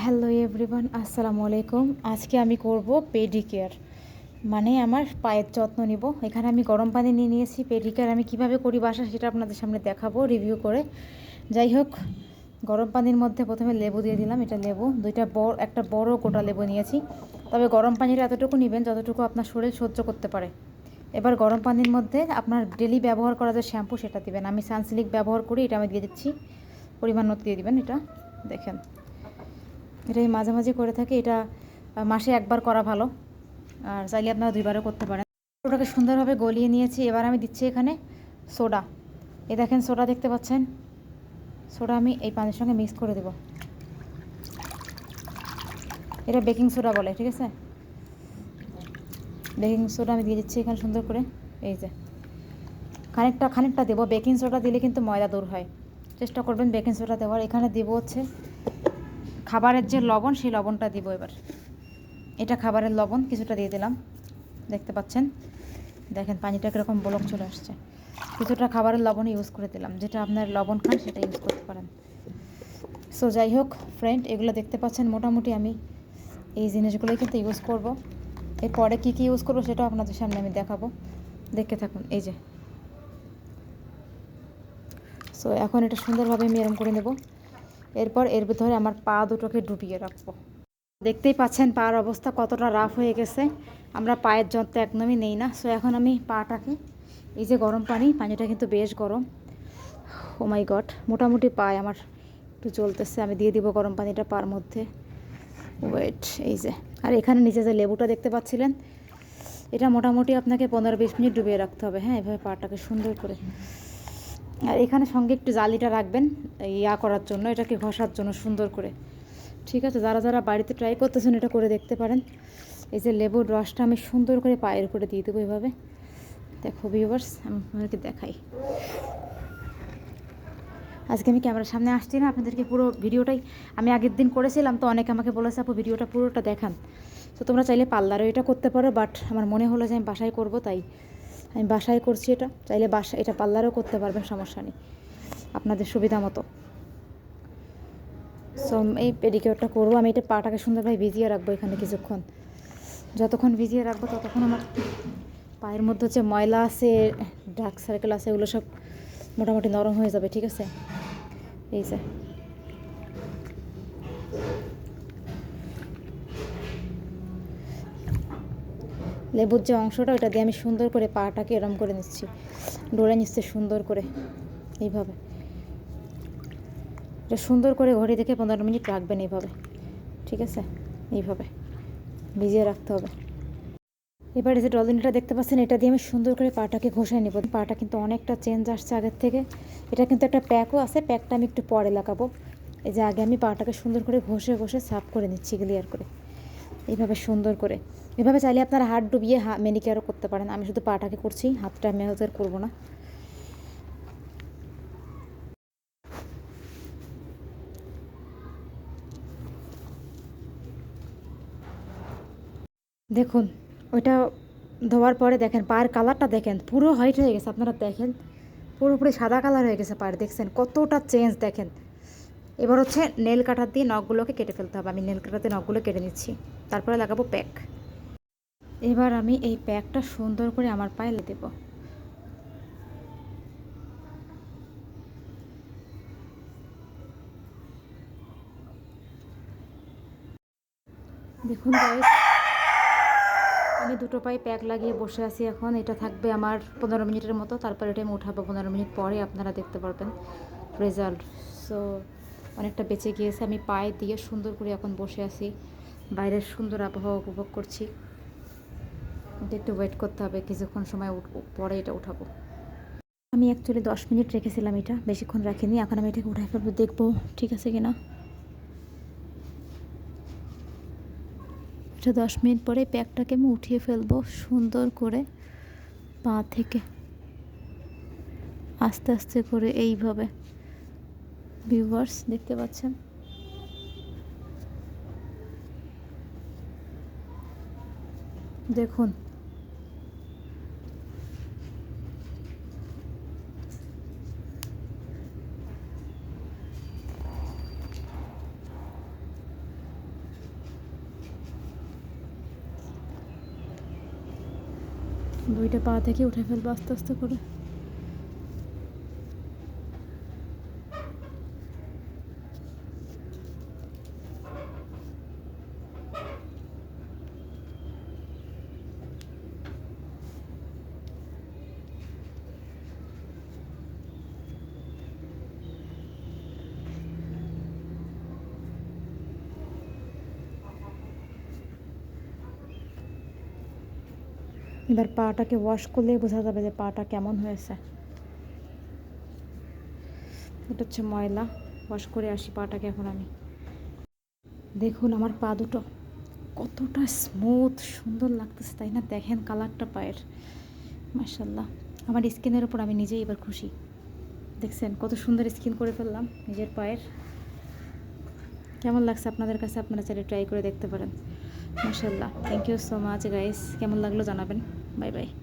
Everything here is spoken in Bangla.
হ্যালো এভরিওয়ান আসসালামু আলাইকুম আজকে আমি করব পেডিকেয়ার মানে আমার পায়ের যত্ন নিব। এখানে আমি গরম পানি নিয়ে নিয়েছি। পেডিকেয়ার আমি কীভাবে করি বাসা সেটা আপনাদের সামনে দেখাবো রিভিউ করে। যাই হোক, গরম পানির মধ্যে প্রথমে লেবু দিয়ে দিলাম। এটা লেবু, দুইটা বড়, একটা বড় গোটা লেবু নিয়েছি। তবে গরম পানিটা এতটুকু নেবেন যতটুকু আপনার শরীর সহ্য করতে পারে। এবার গরম পানির মধ্যে আপনার ডেলি ব্যবহার করা যে শ্যাম্পু সেটা দিবেন। আমি সানসিলিক ব্যবহার করি, এটা আমি দিয়ে দিচ্ছি। পরিমাণ মতো দিয়ে দিবেন এটা। দেখেন। এটাই মাঝে করে থাকি, এটা মাসে একবার করা ভালো। আর চাইলে আপনারা দুইবারও করতে পারেন। ওটাকে সুন্দরভাবে গলিয়ে নিয়েছি, এবার আমি দিচ্ছি এখানে সোডা। এ দেখেন সোডা দেখতে পাচ্ছেন? সোডা আমি এই পানির সঙ্গে মিক্স করে দেব। এটা বেকিং সোডা বলে, ঠিক আছে? বেকিং সোডা আমি দিয়ে দিচ্ছি এখানে সুন্দর করে, এই যে। খানিকটা খানিকটা দেবো। বেকিং সোডা দিলে কিন্তু ময়দা দূর হয়। চেষ্টা করবেন বেকিং সোডা দেওয়ার। এখানে দেবো হচ্ছে খাবারের যে লবণ, সেই লবণটা দিব এবার। এটা খাবারের লবণ, কিছুটা দিয়ে দিলাম। দেখতে পাচ্ছেন? দেখেন, পানিটা কীরকম বলক চলে আসছে। কিছুটা খাবারের লবণ ইউজ করে দিলাম। যেটা আপনার লবণ খান, সেটা ইউজ করতে পারেন। সো যাই হোক ফ্রেন্ড এগুলো দেখতে পাচ্ছেন মোটামুটি আমি এই জিনিসগুলোই কিন্তু ইউজ করব। এরপরে কী কী ইউজ করব, সেটাও আপনাদের সামনে আমি দেখাবো। দেখতে থাকুন, এই যে। সো এখন এটা সুন্দরভাবে আমি এরম করে নেব। এরপর এর ভিতরে আমার পা দুটোকে ডুবিয়ে রাখব। দেখতেই পাচ্ছেন, পার অবস্থা কতটা রাফ হয়ে গেছে। আমরা পায়ের যন্ত্র একদমই নেই না। সো এখন আমি পাটাকে, এই যে গরম পানি, পানিটা কিন্তু বেশ গরম। ও মাই গড মোটামুটি পায়ে আমার একটু চলতেছে আমি দিয়ে দিব গরম পানিটা পার মধ্যে। ওয়েট এই যে। আর এখানে নিচে যে লেবুটা দেখতে পাচ্ছিলেন, এটা মোটামুটি আপনাকে পনেরো বিশ মিনিট ডুবিয়ে রাখতে হবে। হ্যাঁ এভাবে পাটাকে সুন্দর করে। আর এখানে সঙ্গে একটু জালিটা রাখবেন ইয়া করার জন্য, এটাকে ঘষার জন্য সুন্দর করে। ঠিক আছে, যারা যারা বাড়িতে ট্রাই করতেছেন এটা করে দেখতে পারেন। এই যে লেবুর রসটা আমি সুন্দর করে পায়ের উপরে দিয়ে দেবো এভাবে। দেখো ভিউভার্স আমি আপনাদেরকে দেখাই। আজকে আমি ক্যামেরার সামনে আসছি না, আপনাদেরকে পুরো ভিডিওটাই আমি আগের দিন করেছিলাম, তো অনেকে আমাকে বলেছে, আপু, ভিডিওটা পুরোটা দেখান। তো তোমরা চাইলে পার্লারও এটা করতে পারো বাট আমার মনে হলো যে আমি বাসায় করব, তাই আমি বাসায় করছি এটা, চাইলে বাসা, এটা পার্লারও করতে পারবেন, সমস্যা নেই। আপনাদের সুবিধা মতো। সো এই পেডিকিওরটা করব। আমি এটা পাটাকে সুন্দরভাবে ভিজিয়ে রাখব এখানে কিছুক্ষণ। যতক্ষণ ভিজিয়ে রাখব ততক্ষণ আমার পায়ের মধ্যে হচ্ছে ময়লা আছে ডার্ক সার্কেল আছে, এগুলো সব মোটামুটি নরম হয়ে যাবে, ঠিক আছে? এই যে। লেবুর যে অংশটা, ওটা দিয়ে আমি সুন্দর করে পাটাকে এরম করে নিচ্ছি। ডোরে নিচ্ছে সুন্দর করে, এইভাবে। এটা সুন্দর করে ঘড়ি দেখে পনেরো মিনিট রাখবেন এইভাবে, ঠিক আছে? এইভাবে ভিজিয়ে রাখতে হবে। এবারে যে ডলিনটা দেখতে পাচ্ছেন, এটা দিয়ে আমি সুন্দর করে পাটাকে ঘষে নেব। পাটা কিন্তু অনেকটা চেঞ্জ আসছে আগের থেকে। এটা কিন্তু একটা প্যাকও আছে, প্যাকটা আমি একটু পরে লাগাবো। এই যে আগে আমি পাটাকে সুন্দর করে ঘষে ঘষে সাফ করে নিচ্ছি ক্লিয়ার করে। এইভাবে সুন্দর করে। এভাবে চাইলে আপনারা হাত ডুবিয়ে হা মেনিকেয়ারও করতে পারেন। আমি শুধু পাটাকে করছি, হাতটা আর করব না। দেখুন, ওইটা ধোয়ার পরে দেখেন, পায়ের কালারটা দেখেন, পুরো হোয়াইট হয়ে গেছে। আপনারা দেখেন, পুরোপুরি সাদা কালার হয়ে গেছে পায়ের। দেখছেন কতটা চেঞ্জ দেখেন। এবার হচ্ছে নেল কাটার দিয়ে নখগুলোকে কেটে ফেলতে হবে। আমি নেল দিয়ে নখগুলো কেটে নিচ্ছি। তারপরে লাগাবো প্যাক। এবার আমি এই প্যাকটা সুন্দর করে আমার পায়ে দেবো। দেখুন আমি দুটো পায়ে প্যাক লাগিয়ে বসে আছি এখন। এটা থাকবে আমার পনেরো মিনিটের মতো। তারপর এটা আমি উঠাবো পনেরো মিনিট পরে, আপনারা দেখতে পারবেন রেজাল্ট। সো অনেকটা বেঁচে গিয়েছে। আমি পায়ে দিয়ে সুন্দর করে এখন বসে আছি। বাইরের সুন্দর আবহাওয়া উপভোগ করছি। এটা একটু ওয়েট করতে হবে, কিছুক্ষণ সময় পরে এটা উঠাবো। আমি অ্যাকচুয়ালি দশ মিনিট রেখেছিলাম এটা, বেশিক্ষণ রাখিনি। এখন আমি এটাকে উঠাই ফেলব, দেখব ঠিক আছে কিনা। এটা দশ মিনিট পরে প্যাকটাকে আমি উঠিয়ে ফেলব সুন্দর করে পা থেকে। আস্তে আস্তে করে এইভাবে। ভিউয়ার্স দেখতে পাচ্ছেন। দেখুন। দুইটা পা থেকে উঠে ফেলব আস্তে আস্তে করে। এবার পাটাকে ওয়াশ করলেই বোঝা যাবে যে পাটা কেমন হয়েছে। এটা হচ্ছে ময়লা ওয়াশ করে আসি পাটাকে এখন আমি। দেখুন আমার পা দুটো কতটা স্মুথ সুন্দর লাগতেছে, তাই না? দেখেন কালারটা পায়ের। মার্শাল্লাহ আমার স্কিনের ওপর আমি নিজেই এবার খুশি। দেখছেন, কত সুন্দর স্কিন করে ফেললাম নিজের পায়ের। কেমন লাগছে আপনাদের কাছে? আপনারা চাইলে ট্রাই করে দেখতে পারেন। মার্শাল্লাহ thank you so much guys কেমন লাগল জানাবেন। 拜拜。